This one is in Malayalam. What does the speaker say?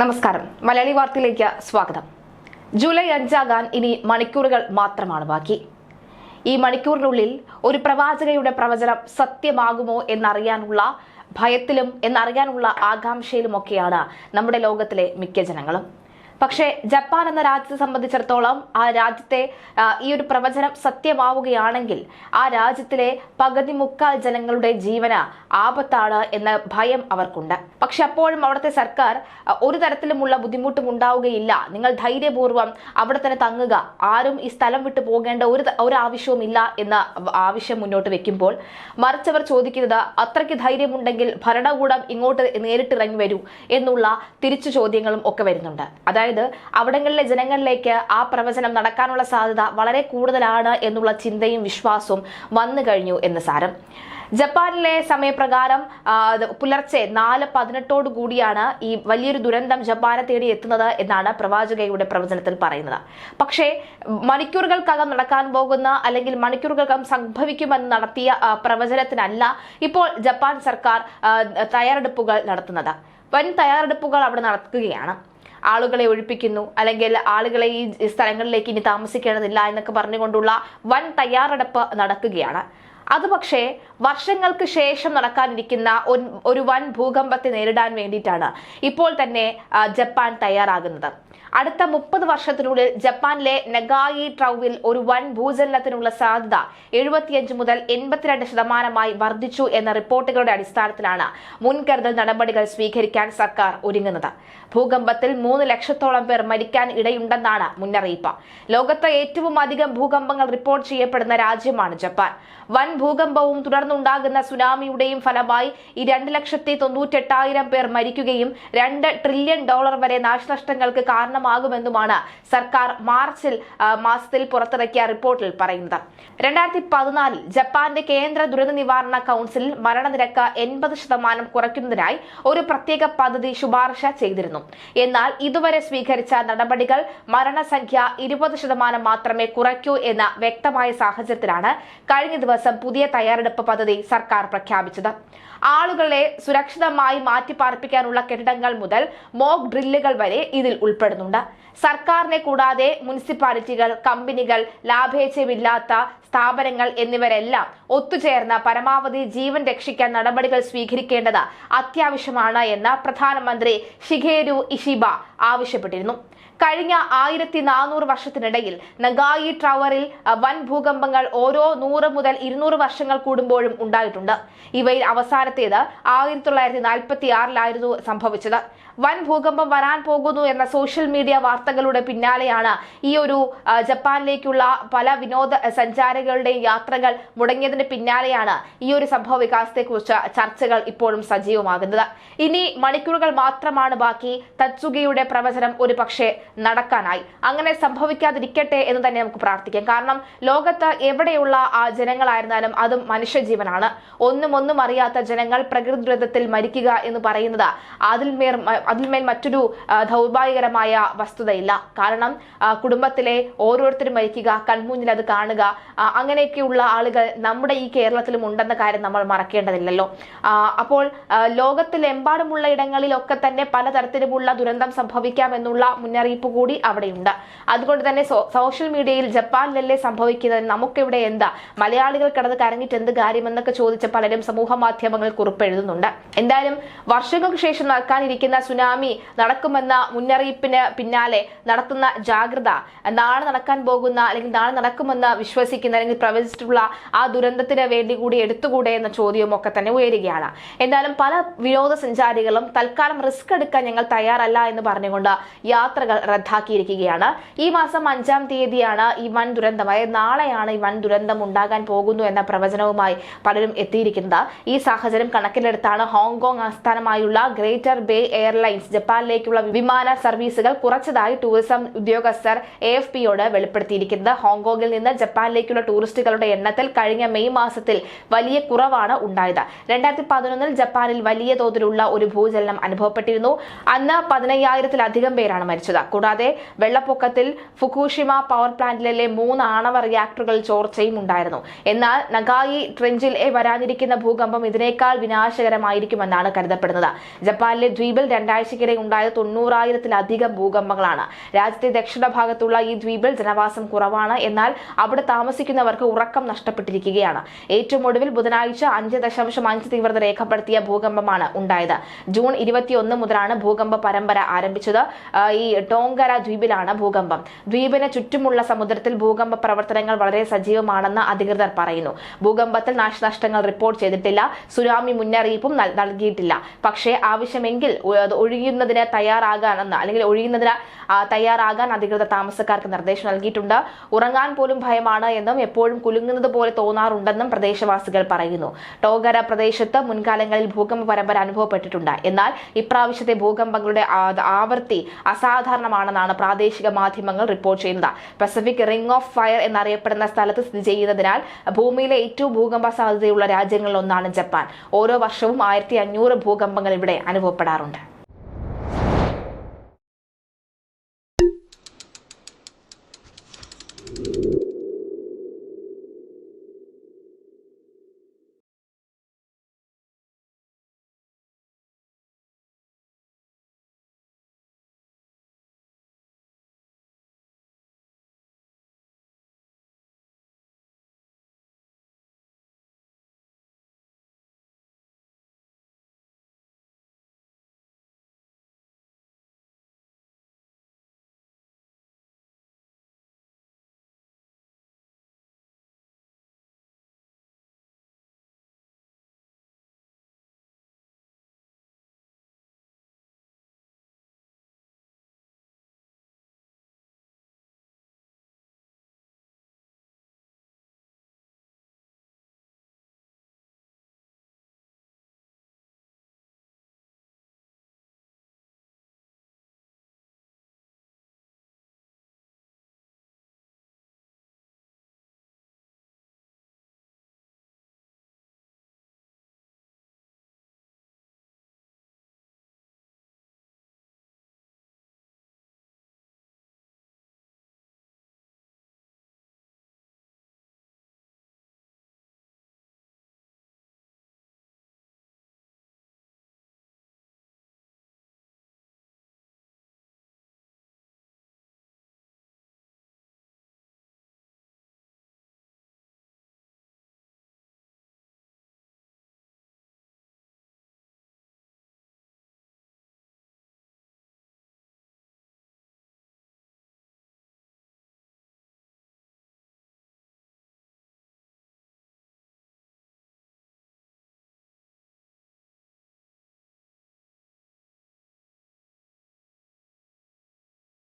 നമസ്കാരം. മലയാളി വാർത്തയിലേക്ക് സ്വാഗതം. ജൂലൈ അഞ്ചാകാൻ ഇനി മണിക്കൂറുകൾ മാത്രമാണ് ബാക്കി. ഈ മണിക്കൂറിനുള്ളിൽ ഒരു പ്രവാചകയുടെ പ്രവചനം സത്യമാകുമോ എന്നറിയാനുള്ള ഭയത്തിലും എന്നറിയാനുള്ള ആകാംക്ഷയിലുമൊക്കെയാണ് നമ്മുടെ ലോകത്തിലെ മിക്ക ജനങ്ങളും. പക്ഷേ ജപ്പാൻ എന്ന രാജ്യത്തെ സംബന്ധിച്ചിടത്തോളം ആ രാജ്യത്തെ ഈ ഒരു പ്രവചനം സത്യമാവുകയാണെങ്കിൽ ആ രാജ്യത്തിലെ പകുതി മുക്കാൽ ജനങ്ങളുടെ ജീവന ആപത്താണ് എന്ന ഭയം അവർക്കുണ്ട്. പക്ഷെ അപ്പോഴും അവിടുത്തെ സർക്കാർ ഒരു തരത്തിലുമുള്ള ബുദ്ധിമുട്ടും ഉണ്ടാവുകയില്ല. നിങ്ങൾ ധൈര്യപൂർവം അവിടെ തന്നെ തങ്ങുക. ആരും ഈ സ്ഥലം വിട്ടു പോകേണ്ട ഒരു ഒരു ആവശ്യവും ഇല്ല എന്ന ആവശ്യം മുന്നോട്ട് വെക്കുമ്പോൾ മറിച്ചവർ ചോദിക്കുന്നത് അത്രയ്ക്ക് ധൈര്യമുണ്ടെങ്കിൽ ഭരണകൂടം ഇങ്ങോട്ട് നേരിട്ടിറങ്ങി വരൂ എന്നുള്ള തിരിച്ചു ചോദ്യങ്ങളും ഒക്കെ വരുന്നുണ്ട്. അതായത് അവിടങ്ങളിലെ ജനങ്ങളിലേക്ക് ആ പ്രവചനം നടക്കാനുള്ള സാധ്യത വളരെ കൂടുതലാണ് എന്നുള്ള ചിന്തയും വിശ്വാസവും വന്നു കഴിഞ്ഞു എന്ന് സാരം. ജപ്പാനിലെ സമയപ്രകാരം പുലർച്ചെ നാല് പതിനെട്ടോടു കൂടിയാണ് ഈ വലിയൊരു ദുരന്തം ജപ്പാനെ തേടി എത്തുന്നത് എന്നാണ് പ്രവാചകയുടെ പ്രവചനത്തിൽ പറയുന്നത്. പക്ഷേ മണിക്കൂറുകൾക്കകം നടക്കാൻ പോകുന്ന അല്ലെങ്കിൽ മണിക്കൂറുകൾക്കകം സംഭവിക്കുമെന്ന് നടത്തിയ പ്രവചനത്തിനല്ല ഇപ്പോൾ ജപ്പാൻ സർക്കാർ തയ്യാറെടുപ്പുകൾ നടത്തുന്നത്. വൻ തയ്യാറെടുപ്പുകൾ അവിടെ നടക്കുകയാണ്. ആളുകളെ ഒഴിപ്പിക്കുന്നു. അല്ലെങ്കിൽ ആളുകളെ ഈ സ്ഥലങ്ങളിലേക്ക് ഇനി താമസിക്കേണ്ടതില്ല എന്നൊക്കെ പറഞ്ഞുകൊണ്ടുള്ള വൻ തയ്യാറെടുപ്പ് നടക്കുകയാണ്. അതുപക്ഷേ വർഷങ്ങൾക്ക് ശേഷം നടക്കാനിരിക്കുന്ന ഒരു- വൻ ഭൂകമ്പത്തെ നേരിടാൻ വേണ്ടിയിട്ടാണ് ഇപ്പോൾ തന്നെ ജപ്പാൻ തയ്യാറാകുന്നത്. അടുത്ത മുപ്പത് വർഷത്തിനുള്ളിൽ ജപ്പാനിലെ നഗായി ട്രൗവിൽ ഒരു വൻ ഭൂചലനത്തിനുള്ള സാധ്യത എഴുപത്തിയഞ്ച് മുതൽ എൺപത്തിരണ്ട് ശതമാനമായി വർദ്ധിച്ചു എന്ന റിപ്പോർട്ടുകളുടെ അടിസ്ഥാനത്തിലാണ് മുൻകരുതൽ നടപടികൾ സ്വീകരിക്കാൻ സർക്കാർ ഒരുങ്ങുന്നത്. ഭൂകമ്പത്തിൽ മൂന്ന് ലക്ഷത്തോളം പേർ മരിക്കാൻ ഇടയുണ്ടെന്നാണ് മുന്നറിയിപ്പ്. ലോകത്തെ ഏറ്റവും അധികം ഭൂകമ്പങ്ങൾ റിപ്പോർട്ട് ചെയ്യപ്പെടുന്ന രാജ്യമാണ് ജപ്പാൻ. വൻ ഭൂകമ്പവും തുടർന്നുണ്ടാകുന്ന സുനാമിയുടെയും ഫലമായി ഈ രണ്ട് ലക്ഷത്തി തൊണ്ണൂറ്റെട്ടായിരം പേർ മരിക്കുകയും രണ്ട് ട്രില്യൺ ഡോളർ വരെ നാശനഷ്ടങ്ങൾക്ക് കാരണമാകുമെന്നുമാണ് സർക്കാർ മാർച്ചിൽ മാസത്തിൽ പുറത്തിറക്കിയ റിപ്പോർട്ടിൽ പറയുന്നത്. രണ്ടായിരത്തി പതിനാലിൽ ജപ്പാന്റെ കേന്ദ്ര ദുരന്ത നിവാരണ കൗൺസിൽ മരണനിരക്ക് എൺപത് ശതമാനം കുറയ്ക്കുന്നതിനായി ഒരു പ്രത്യേക പദ്ധതി ശുപാർശ ചെയ്തിരുന്നു. എന്നാൽ ഇതുവരെ സ്വീകരിച്ച നടപടികൾ മരണസംഖ്യ ഇരുപത് ശതമാനം മാത്രമേ കുറയ്ക്കൂ എന്ന വ്യക്തമായ സാഹചര്യത്തിലാണ് കഴിഞ്ഞ ദിവസം പുതിയ തയ്യാറെടുപ്പ് പദ്ധതി സർക്കാർ പ്രഖ്യാപിച്ചത്. ആളുകളെ സുരക്ഷിതമായി മാറ്റിപ്പാർപ്പിക്കാനുള്ള കെട്ടിടങ്ങൾ മുതൽ മോക്ക് ഡ്രില്ലുകൾ വരെ ഇതിൽ ഉൾപ്പെടുന്നുണ്ട്. സർക്കാരിനെ കൂടാതെ മുനിസിപ്പാലിറ്റികൾ കമ്പനികൾ ലാഭേച്ഛമില്ലാത്ത സ്ഥാപനങ്ങൾ എന്നിവരെല്ലാം ഒത്തുചേർന്ന് പരമാവധി ജീവൻ രക്ഷിക്കാൻ നടപടികൾ സ്വീകരിക്കേണ്ടത് അത്യാവശ്യമാണ് എന്ന് പ്രധാനമന്ത്രി ഷിഗേരു ഇഷിബ ആവശ്യപ്പെട്ടിരുന്നു. കഴിഞ്ഞ ആയിരത്തി നാനൂറ് വർഷത്തിനിടയിൽ നഗായി ടവറിൽ വൻ ഭൂകമ്പങ്ങൾ ഓരോ നൂറ് മുതൽ ഇരുന്നൂറ് വർഷങ്ങൾ കൂടുമ്പോഴും ഉണ്ടായിട്ടുണ്ട്. ഇവയിൽ അവസാനത്തേത് ആയിരത്തി തൊള്ളായിരത്തി നാൽപ്പത്തി ആറിലായിരുന്നു സംഭവിച്ചത്. വൻ ഭൂകമ്പം വരാൻ പോകുന്നു എന്ന സോഷ്യൽ മീഡിയ വാർത്തകളുടെ പിന്നാലെയാണ് ഈ ഒരു ജപ്പാനിലേക്കുള്ള പല വിനോദ സഞ്ചാരികളുടെയും യാത്രകൾ മുടങ്ങിയതിന് പിന്നാലെയാണ് ഈ ഒരു സംഭവ വികാസത്തെക്കുറിച്ച് ചർച്ചകൾ ഇപ്പോഴും സജീവമാകുന്നത്. ഇനി മണിക്കൂറുകൾ മാത്രമാണ് ബാക്കി. തത്സുഗയുടെ പ്രവചനം ഒരു പക്ഷേ നടക്കാനായി. അങ്ങനെ സംഭവിക്കാതിരിക്കട്ടെ എന്ന് തന്നെ നമുക്ക് പ്രാർത്ഥിക്കാം. കാരണം ലോകത്ത് എവിടെയുള്ള ആ ജനങ്ങളായിരുന്നാലും അതും മനുഷ്യജീവനാണ്. ഒന്നും ഒന്നും അറിയാത്ത ജനങ്ങൾ പ്രകൃതി ദുരന്തത്തിൽ മരിക്കുക എന്ന് പറയുന്നത് അതിൽമേൽ അതിന്മേൽ മറ്റൊരു ദൗർഭാഗ്യകരമായ വസ്തുതയില്ല. കാരണം കുടുംബത്തിലെ ഓരോരുത്തരും മരിക്കുക കൺമുന്നിൽ അത് കാണുക അങ്ങനെയൊക്കെയുള്ള ആളുകൾ നമ്മുടെ ഈ കേരളത്തിലും ഉണ്ടെന്ന കാര്യം നമ്മൾ മറക്കേണ്ടതില്ലല്ലോ. അപ്പോൾ ലോകത്തിലെമ്പാടുമുള്ള ഇടങ്ങളിലൊക്കെ തന്നെ പലതരത്തിലുമുള്ള ദുരന്തം സംഭവിക്കാമെന്നുള്ള മുന്നറിയിപ്പ് കൂടി അവിടെയുണ്ട്. അതുകൊണ്ട് തന്നെ സോഷ്യൽ മീഡിയയിൽ ജപ്പാനിലല്ലേ സംഭവിക്കുന്നത്? നമുക്കിവിടെ എന്താ? മലയാളികൾ കിടന്ന് കരഞ്ഞിട്ട് എന്ത് കാര്യമെന്നൊക്കെ ചോദിച്ച പലരും സമൂഹ മാധ്യമങ്ങൾ കുറിപ്പ് എഴുതുന്നുണ്ട് എന്തായാലും വർഷങ്ങൾക്ക് ശേഷം നടക്കാനിരിക്കുന്ന സുനാമി നടക്കുമെന്ന മുന്നറിയിപ്പിന് പിന്നാലെ നടത്തുന്ന ജാഗ്രത. നാളെ നടക്കാൻ പോകുന്ന അല്ലെങ്കിൽ നാളെ നടക്കുമെന്ന് വിശ്വസിക്കുന്ന അല്ലെങ്കിൽ പ്രവചിച്ചിട്ടുള്ള ആ ദുരന്തത്തിന് വേണ്ടി കൂടി എടുത്തുകൂടെ എന്ന ചോദ്യവും ഒക്കെ തന്നെ ഉയരുകയാണ്. എന്തായാലും പല വിനോദസഞ്ചാരികളും തൽക്കാലം റിസ്ക് എടുക്കാൻ ഞങ്ങൾ തയ്യാറല്ല എന്ന് പറഞ്ഞുകൊണ്ട് യാത്രകൾ റദ്ദാക്കിയിരിക്കുകയാണ്. ഈ മാസം അഞ്ചാം തീയതിയാണ് ഈ വൻ ദുരന്തം. അതായത് നാളെയാണ് ഈ വൻ ദുരന്തം ഉണ്ടാകാൻ പോകുന്നു എന്ന പ്രവചനവുമായി പലരും എത്തിയിരിക്കുന്നത്. ഈ സാഹചര്യം കണക്കിലെടുത്താണ് ഹോങ്കോങ് ആസ്ഥാനമായുള്ള ഗ്രേറ്റർ ബേ എയർലൈൻസ് ജപ്പാനിലേക്കുള്ള വിമാന സർവീസുകൾ കുറച്ചതായി ടൂറിസം ഉദ്യോഗസ്ഥർ എ എഫ് പിയോട് വെളിപ്പെടുത്തിയിരിക്കുന്നത്. ഹോങ്കോങ്ങിൽ നിന്ന് ജപ്പാനിലേക്കുള്ള ടൂറിസ്റ്റുകളുടെ എണ്ണത്തിൽ കഴിഞ്ഞ മെയ് മാസത്തിൽ വലിയ കുറവാണ് ഉണ്ടായത്. രണ്ടായിരത്തി പതിനൊന്നിൽ ജപ്പാനിൽ വലിയ തോതിലുള്ള ഒരു ഭൂചലനം അനുഭവപ്പെട്ടിരുന്നു. അന്ന് പതിനയ്യായിരത്തിലധികം പേരാണ് മരിച്ചത്. കൂടാതെ വെള്ളപ്പൊക്കത്തിൽ ഫുക്കൂഷിമ പവർ പ്ലാന്റിലെ മൂന്ന് ആണവ റിയാക്ടറുകൾ ചോർച്ചയും ഉണ്ടായിരുന്നു. എന്നാൽ നഗായി ട്രെഞ്ചിൽ വരാനിരിക്കുന്ന ഭൂകമ്പം ഇതിനേക്കാൾ വിനാശകരമായിരിക്കുമെന്നാണ് കരുതപ്പെടുന്നത്. ജപ്പാനിലെ ദ്വീപിൽ രണ്ടായിരത്തി ഒരാഴ്ചക്കിടെ ഉണ്ടായ തൊണ്ണൂറായിരത്തിലധികം ഭൂകമ്പങ്ങളാണ്. രാജ്യത്തെ ദക്ഷിണ ഭാഗത്തുള്ള ഈ ദ്വീപിൽ ജനവാസം കുറവാണ്. എന്നാൽ അവിടെ താമസിക്കുന്നവർക്ക് ഉറക്കം നഷ്ടപ്പെട്ടിരിക്കുകയാണ്. ഏറ്റവും ഒടുവിൽ ബുധനാഴ്ച അഞ്ച് ദശാംശം അഞ്ച് തീവ്രത രേഖപ്പെടുത്തിയ ഭൂകമ്പമാണ് ഉണ്ടായത്. ജൂൺ ഇരുപത്തിയൊന്ന് മുതലാണ് ഭൂകമ്പ പരമ്പര ആരംഭിച്ചത്. ഈ ടോങ്കര ദ്വീപിലാണ് ഭൂകമ്പം. ദ്വീപിന് ചുറ്റുമുള്ള സമുദ്രത്തിൽ ഭൂകമ്പ പ്രവർത്തനങ്ങൾ വളരെ സജീവമാണെന്ന് അധികൃതർ പറയുന്നു. ഭൂകമ്പത്തിൽ നാശനഷ്ടങ്ങൾ റിപ്പോർട്ട് ചെയ്തിട്ടില്ല. സുനാമി മുന്നറിയിപ്പും നൽകിയിട്ടില്ല. പക്ഷേ ആവശ്യമെങ്കിൽ ഒഴിയുന്നതിന് തയ്യാറാകാനെന്ന് അല്ലെങ്കിൽ ഒഴിയുന്നതിന് തയ്യാറാകാൻ അധികൃതർ താമസക്കാർക്ക് നിർദ്ദേശം നൽകിയിട്ടുണ്ട്. ഉറങ്ങാൻ പോലും ഭയമാണ് എന്നും എപ്പോഴും കുലുങ്ങുന്നത് പോലെ തോന്നാറുണ്ടെന്നും പ്രദേശവാസികൾ പറയുന്നു. ടോഗര പ്രദേശത്ത് മുൻകാലങ്ങളിൽ ഭൂകമ്പ പരമ്പര അനുഭവപ്പെട്ടിട്ടുണ്ട്. എന്നാൽ ഇപ്രാവശ്യത്തെ ഭൂകമ്പങ്ങളുടെ ആവൃത്തി അസാധാരണമാണെന്നാണ് പ്രാദേശിക മാധ്യമങ്ങൾ റിപ്പോർട്ട് ചെയ്യുന്നത്. പസഫിക് റിംഗ് ഓഫ് ഫയർ എന്നറിയപ്പെടുന്ന സ്ഥലത്ത് സ്ഥിതി ചെയ്യുന്നതിനാൽ ഭൂമിയിലെ ഏറ്റവും ഭൂകമ്പ സാധ്യതയുള്ള രാജ്യങ്ങളിൽ ഒന്നാണ് ജപ്പാൻ. ഓരോ വർഷവും ആയിരത്തി അഞ്ഞൂറ് ഭൂകമ്പങ്ങൾ ഇവിടെ അനുഭവപ്പെടാറുണ്ട്.